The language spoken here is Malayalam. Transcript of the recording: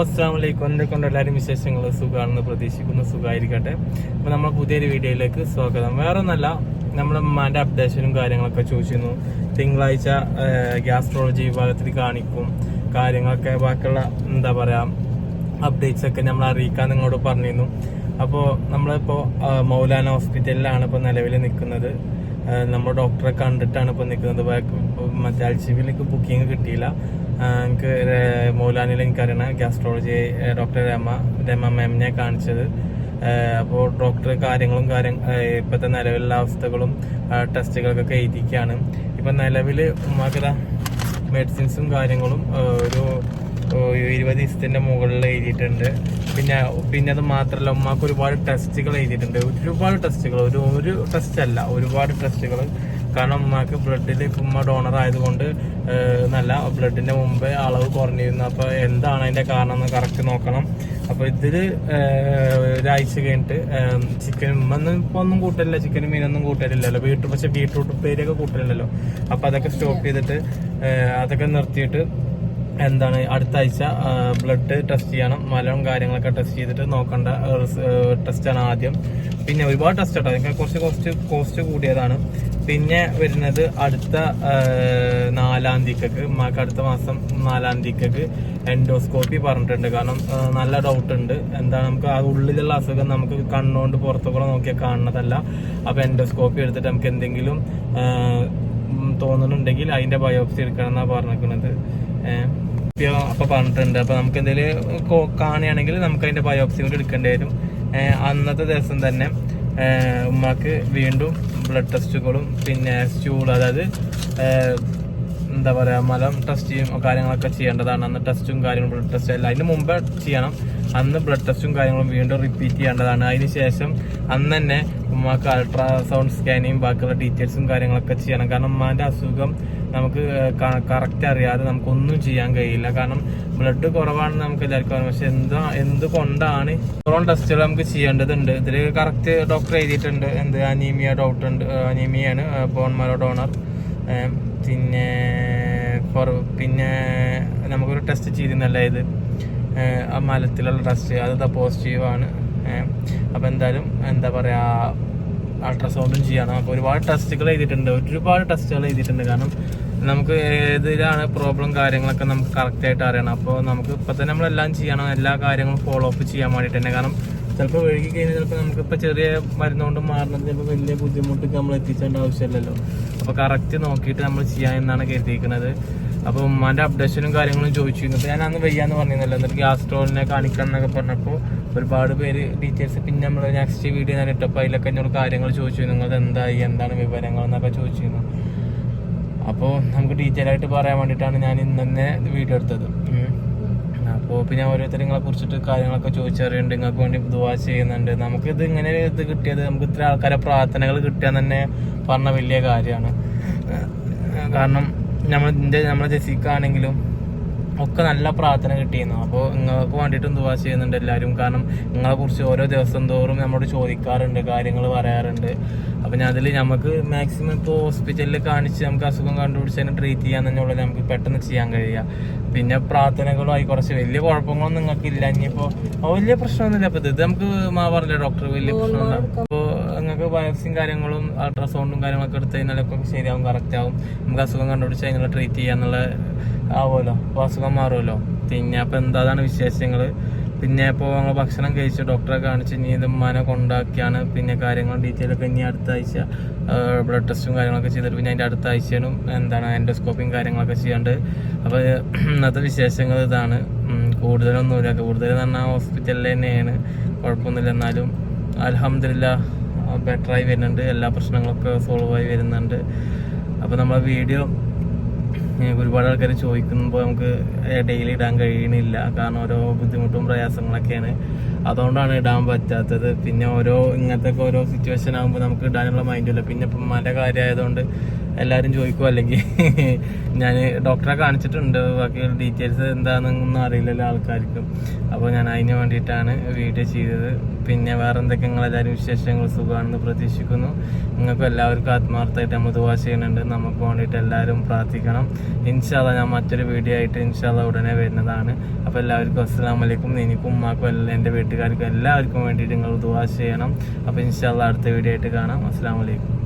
അസ്സാം വലൈക്കും എന്നെ കൊണ്ട് എല്ലാവരും വിശേഷങ്ങൾ? സുഖമാണെന്ന് പ്രതീക്ഷിക്കുന്നു. സുഖമായിരിക്കട്ടെ. അപ്പോൾ നമ്മൾ പുതിയൊരു വീഡിയോയിലേക്ക് സ്വാഗതം. വേറെ ഒന്നല്ല നമ്മുടെ ഉമ്മാന്റെ അപ്ഡേഷനും കാര്യങ്ങളൊക്കെ ചോദിച്ചിരുന്നു. തിങ്കളാഴ്ച ഗ്യാസ്ട്രോളജി വിഭാഗത്തിൽ കാണിക്കും കാര്യങ്ങളൊക്കെ. ബാക്കിയുള്ള എന്താ പറയുക അപ്ഡേറ്റ്സ് ഒക്കെ നമ്മൾ അറിയിക്കാൻ നിങ്ങളോട് പറഞ്ഞിരുന്നു. അപ്പോൾ നമ്മളിപ്പോൾ മൗലാന ഹോസ്പിറ്റലിലാണ് ഇപ്പോൾ നിലവിൽ നിൽക്കുന്നത്. നമ്മൾ ഡോക്ടറെ കണ്ടിട്ടാണ് ഇപ്പോൾ നിൽക്കുന്നത് മറ്റേ അൽഷിബിലേക്ക് ബുക്കിംഗ് കിട്ടിയില്ല. എനിക്ക് മൗലാനിൽ എനിക്കറിയണ ഗ്യാസ്ട്രോളജി ഡോക്ടർ രമ രമ മാമിനെ കാണിച്ചത്. അപ്പോൾ ഡോക്ടർ കാര്യങ്ങളും കാര്യം ഇപ്പോഴത്തെ നിലവിലുള്ള അവസ്ഥകളും ടെസ്റ്റുകൾക്കൊക്കെ എഴുതിക്കുകയാണ് ഇപ്പം നിലവിൽ ഉമ്മാക്കത മെഡിസിൻസും കാര്യങ്ങളും ഒരു ഇരുപത് ദിവസത്തിന്റെ മുകളിൽ എഴുതിയിട്ടുണ്ട്. പിന്നെ പിന്നെ അത് മാത്രമല്ല ഉമ്മാക്ക് ഒരുപാട് ടെസ്റ്റുകൾ എഴുതിയിട്ടുണ്ട്. ഒരുപാട് ടെസ്റ്റുകൾ ഒരു ഒരു ടെസ്റ്റ് അല്ല ഒരുപാട് ടെസ്റ്റുകൾ കാരണം ഉമ്മാക്ക് ബ്ലഡിൽ ഉമ്മ ഡോണർ ആയതുകൊണ്ട് നല്ല ബ്ലഡിന്റെ മുമ്പേ അളവ് കുറഞ്ഞിരുന്നു. അപ്പോൾ എന്താണ് അതിന്റെ കാരണം എന്ന് കറക്റ്റ് നോക്കണം. അപ്പോൾ ഇതിൽ ഏഹ്, ഒരാഴ്ച കഴിഞ്ഞിട്ട് ചിക്കൻ ഉമ്മൊന്നും ഇപ്പൊ ഒന്നും കൂട്ടലില്ല. ചിക്കനും മീനൊന്നും കൂട്ടലില്ലല്ലോ. ബീട്രൂട്ട് പക്ഷെ ബീട്രൂട്ട് ഉപ്പേരിയൊക്കെ കൂട്ടലില്ലല്ലോ. അപ്പോൾ അതൊക്കെ സ്റ്റോപ്പ് ചെയ്തിട്ട് അതൊക്കെ നിർത്തിയിട്ട് എന്താണ് അടുത്ത ആഴ്ച ബ്ലഡ് ടെസ്റ്റ് ചെയ്യണം. മലവും കാര്യങ്ങളൊക്കെ ടെസ്റ്റ് ചെയ്തിട്ട് നോക്കേണ്ട ടെസ്റ്റാണ് ആദ്യം. പിന്നെ ഒരുപാട് ടെസ്റ്റ് കേട്ടോ. നിങ്ങൾ കുറച്ച് കോസ്റ്റ് കോസ്റ്റ് കൂടിയതാണ്. പിന്നെ വരുന്നത് അടുത്ത നാലാം തീക്കക്ക് അടുത്ത മാസം നാലാം തീക്കക്ക് എൻഡോസ്കോപ്പി പറഞ്ഞിട്ടുണ്ട്. കാരണം നല്ല ഡൗട്ട് ഉണ്ട്. എന്താ നമുക്ക് ആ ഉള്ളിലുള്ള അസുഖം നമുക്ക് കണ്ണുകൊണ്ട് പുറത്തുകൂടെ നോക്കിയാൽ കാണുന്നതല്ല. അപ്പോൾ എൻഡോസ്കോപ്പി എടുത്തിട്ട് നമുക്ക് എന്തെങ്കിലും തോന്നുന്നുണ്ടെങ്കിൽ അതിന്റെ ബയോപ്സി എടുക്കണം എന്നാണ് പറഞ്ഞിരിക്കുന്നത്. അപ്പൊ പറഞ്ഞിട്ടുണ്ട്. അപ്പൊ നമുക്ക് എന്തെങ്കിലും കാണുകയാണെങ്കിൽ നമുക്ക് അതിന്റെ ബയോപ്സി കൂടി എടുക്കേണ്ടി വരും. അന്നത്തെ ദിവസം തന്നെ ഉമ്മാക്ക് വീണ്ടും ബ്ലഡ് ടെസ്റ്റുകളും പിന്നെ സ്റ്റൂൾ അതായത് എന്താ പറയാ മലം ടെസ്റ്റ് കാര്യങ്ങളൊക്കെ ചെയ്യേണ്ടതാണ്. അന്ന് ടെസ്റ്റും കാര്യങ്ങളും ബ്ലഡ് ടെസ്റ്റും എല്ലാം അതിന് മുമ്പ് ചെയ്യണം. അന്ന് ബ്ലഡ് ടെസ്റ്റും കാര്യങ്ങളും വീണ്ടും റിപ്പീറ്റ് ചെയ്യേണ്ടതാണ്. അതിന് ശേഷം അന്ന് തന്നെ ഉമ്മാക്ക് അൾട്രാസൗണ്ട് സ്കാനിങ് ബാക്കിയുള്ള ഡീറ്റെയിൽസും കാര്യങ്ങളൊക്കെ ചെയ്യണം. കാരണം ഉമ്മാന്റെ അസുഖം നമുക്ക് കറക്റ്റ് അറിയാതെ നമുക്കൊന്നും ചെയ്യാൻ കഴിയില്ല. കാരണം ബ്ലഡ് കുറവാണെന്ന് നമുക്ക് എല്ലാവർക്കും അറിയാം. പക്ഷെ എന്താ എന്തുകൊണ്ടാണ് കൊറോണ ടെസ്റ്റുകൾ നമുക്ക് ചെയ്യേണ്ടതുണ്ട്? ഇതിൽ കറക്റ്റ് ഡോക്ടർ എഴുതിയിട്ടുണ്ട്. എന്ത്? അനീമിയ ഡൗട്ട് ഉണ്ട്. അനീമിയാണ് ബോൺ മാരോ ഡോണർ പിന്നെ പിന്നെ നമുക്കൊരു ടെസ്റ്റ് ചെയ്തിരുന്നല്ല ഇത്? ആ മലത്തിലുള്ള ടെസ്റ്റ് അത് പോസിറ്റീവാണ് അപ്പം എന്തായാലും എന്താ പറയാ അൾട്രാസൗണ്ടും ചെയ്യണം. അപ്പോൾ ഒരുപാട് ടെസ്റ്റുകൾ ചെയ്തിട്ടുണ്ട് ഒരുപാട് ടെസ്റ്റുകൾ ചെയ്തിട്ടുണ്ട് കാരണം നമുക്ക് ഏതിലാണ് പ്രോബ്ലം കാര്യങ്ങളൊക്കെ നമുക്ക് കറക്റ്റായിട്ട് അറിയണം. അപ്പോൾ നമുക്ക് ഇപ്പം തന്നെ നമ്മളെല്ലാം ചെയ്യണം. എല്ലാ കാര്യങ്ങളും ഫോളോ അപ്പ് ചെയ്യാൻ വേണ്ടിയിട്ട് തന്നെ. കാരണം ചിലപ്പോൾ വഴുകി കഴിഞ്ഞാൽ ചിലപ്പോൾ നമുക്കിപ്പോൾ ചെറിയ മരുന്നുകൊണ്ട് മാറുന്നത് ചിലപ്പോൾ വലിയ ബുദ്ധിമുട്ടൊക്കെ നമ്മൾ എത്തിച്ചേണ്ട ആവശ്യമില്ലല്ലോ. അപ്പോൾ കറക്റ്റ് നോക്കിയിട്ട് നമ്മൾ ചെയ്യാമെന്നാണ് കരുതിയിരിക്കുന്നത്. അപ്പോൾ ഉമ്മാന്റെ അപ്ഡേഷനും കാര്യങ്ങളും ചോദിച്ചിരുന്നു. അപ്പൊ ഞാൻ അന്ന് വയ്യാന്ന് പറഞ്ഞിരുന്നല്ലോ. എന്നിട്ട് ഗ്യാസ് സ്റ്റോറിനെ കാണിക്കണം എന്നൊക്കെ പറഞ്ഞപ്പോൾ ഒരുപാട് പേര് ഡീറ്റെയിൽസ് പിന്നെ നമ്മൾ നെക്സ്റ്റ് വീഡിയോ ഞാൻ ഇട്ടപ്പോൾ അതിലൊക്കെ എന്നോട് കാര്യങ്ങൾ ചോദിച്ചു നിങ്ങൾ എന്തായി? എന്താണ് വിവരങ്ങൾ? എന്നൊക്കെ ചോദിച്ചിരുന്നു. അപ്പോൾ നമുക്ക് ഡീറ്റെയിൽ ആയിട്ട് പറയാൻ വേണ്ടിയിട്ടാണ് ഞാൻ ഇന്ന് തന്നെ വീഡിയോ എടുത്തത്. അപ്പോൾ പിന്നെ ഓരോരുത്തർ നിങ്ങളെ കുറിച്ചിട്ട് കാര്യങ്ങളൊക്കെ ചോദിച്ചറിയുന്നുണ്ട്. നിങ്ങൾക്ക് വേണ്ടി ദുവാ ചെയ്യുന്നുണ്ട്. നമുക്ക് ഇത് ഇങ്ങനെ ഇത് കിട്ടിയത് നമുക്ക് ഇത്ര ആൾക്കാരെ പ്രാർത്ഥനകൾ കിട്ടിയാൽ തന്നെ പറഞ്ഞ വലിയ കാര്യമാണ്. കാരണം നമ്മൾ നമ്മളെ ജെസിക്കാണെങ്കിലും ഒക്കെ നല്ല പ്രാർത്ഥന കിട്ടിയിരുന്നു. അപ്പോൾ നിങ്ങൾക്ക് വേണ്ടിയിട്ടും ദുവാ ചെയ്യുന്നുണ്ട് എല്ലാവരും കാരണം നിങ്ങളെ കുറിച്ച് ഓരോ ദിവസം തോറും നമ്മളോട് ചോദിക്കാറുണ്ട് കാര്യങ്ങൾ പറയാറുണ്ട്. അപ്പോൾ ഞാൻ അതിൽ നമുക്ക് മാക്സിമം ഇപ്പോൾ ഹോസ്പിറ്റലിൽ കാണിച്ച് നമുക്ക് അസുഖം കണ്ടുപിടിച്ച് തന്നെ ട്രീറ്റ് ചെയ്യാൻ തന്നെയുള്ളത് നമുക്ക് പെട്ടെന്ന് ചെയ്യാൻ കഴിയുക. പിന്നെ പ്രാർത്ഥനകളുമായി കുറച്ച് വലിയ കുഴപ്പങ്ങളൊന്നും നിങ്ങൾക്കില്ല ഇനിയിപ്പോൾ വലിയ പ്രശ്നമൊന്നുമില്ല. അപ്പോൾ ഇത് നമുക്ക് മാ പറഞ്ഞില്ല? ഡോക്ടർ വലിയ പ്രശ്നമുണ്ടാകും ബയോപ്സിയും കാര്യങ്ങളും അൾട്രാസൗണ്ടും കാര്യങ്ങളൊക്കെ എടുത്ത് കഴിഞ്ഞാലൊക്കെ ശരിയാവും കറക്റ്റ് ആവും. നമുക്ക് അസുഖം കണ്ടുപിടിച്ച് അതിനുള്ള ട്രീറ്റ് ചെയ്യാന്നുള്ള ആവുമല്ലോ. അപ്പോൾ അസുഖം മാറുമല്ലോ. പിന്നെ അപ്പോൾ എന്താണ് വിശേഷങ്ങൾ പിന്നെ ഇപ്പോൾ ഞങ്ങൾ ഭക്ഷണം കഴിച്ച് ഡോക്ടറെ കാണിച്ച് ഇനി ഇത് ഉമ്മാനെ കൊണ്ടാക്കിയാണ് പിന്നെ കാര്യങ്ങൾ ഡീറ്റെയിൽ ഒക്കെ ഇനി അടുത്ത ആഴ്ച ബ്ലഡ് ടെസ്റ്റും കാര്യങ്ങളൊക്കെ ചെയ്തിട്ട് പിന്നെ അതിന്റെ അടുത്ത ആഴ്ചയിലും എന്താണ് എൻഡോസ്കോപ്പിയും കാര്യങ്ങളൊക്കെ ചെയ്യാണ്ട്. അപ്പോൾ ഇന്നത്തെ വിശേഷങ്ങൾ ഇതാണ്. കൂടുതലൊന്നുമില്ല. കൂടുതൽ എന്ന് പറഞ്ഞാൽ ഹോസ്പിറ്റലിൽ തന്നെയാണ്. കുഴപ്പമൊന്നുമില്ല. എന്നാലും അലഹമില്ല ബെറ്ററായി വരുന്നുണ്ട്. എല്ലാ പ്രശ്നങ്ങളൊക്കെ സോൾവ് ആയി വരുന്നുണ്ട്. അപ്പോൾ നമ്മളെ വീഡിയോ ഒരുപാട് ആൾക്കാർ ചോദിക്കുമ്പോൾ നമുക്ക് ഡെയിലി ഇടാൻ കഴിയണില്ല. കാരണം ഓരോ ബുദ്ധിമുട്ടും പ്രയാസങ്ങളൊക്കെയാണ്. അതുകൊണ്ടാണ് ഇടാൻ പറ്റാത്തത്. പിന്നെ ഓരോ ഇങ്ങനത്തെ ഓരോ സിറ്റുവേഷൻ ആകുമ്പോൾ നമുക്ക് ഇടാനുള്ള മൈൻഡില്ല പിന്നെ ഇപ്പം മല കാര്യമായതുകൊണ്ട് എല്ലാവരും ചോദിക്കും അല്ലെങ്കിൽ ഞാൻ ഡോക്ടറെ കാണിച്ചിട്ടുണ്ട്. ബാക്കി ഡീറ്റെയിൽസ് എന്താണെന്നൊന്നും അറിയില്ലല്ലോ ആൾക്കാർക്കും. അപ്പോൾ ഞാൻ അതിന് വേണ്ടിയിട്ടാണ് വീഡിയോ ചെയ്തത്. പിന്നെ വേറെ എന്തൊക്കെ നിങ്ങളെല്ലാവരും വിശേഷങ്ങൾ? സുഖമാണെന്ന് പ്രതീക്ഷിക്കുന്നു. നിങ്ങൾക്ക് എല്ലാവർക്കും ആത്മാർത്ഥമായിട്ട് നമ്മൾ ദുവാ ചെയ്യുന്നുണ്ട്. നമുക്ക് വേണ്ടിയിട്ട് എല്ലാവരും പ്രാർത്ഥിക്കണം. ഇൻഷാല്ല ഞാൻ മറ്റൊരു വീഡിയോ ആയിട്ട് ഇൻഷാല്ല ഉടനെ വരുന്നതാണ്. അപ്പോൾ എല്ലാവർക്കും അസ്സാം വലൈക്കും എനിക്കും ഉമ്മാക്കും എല്ലാ എന്റെ വീട്ടുകാർക്കും എല്ലാവർക്കും വേണ്ടിയിട്ട് നിങ്ങൾ ദുവാ ചെയ്യണം. അപ്പോൾ ഇൻഷാല്ല അടുത്ത വീഡിയോ ആയിട്ട് കാണാം. അസ്സാം വലൈക്കും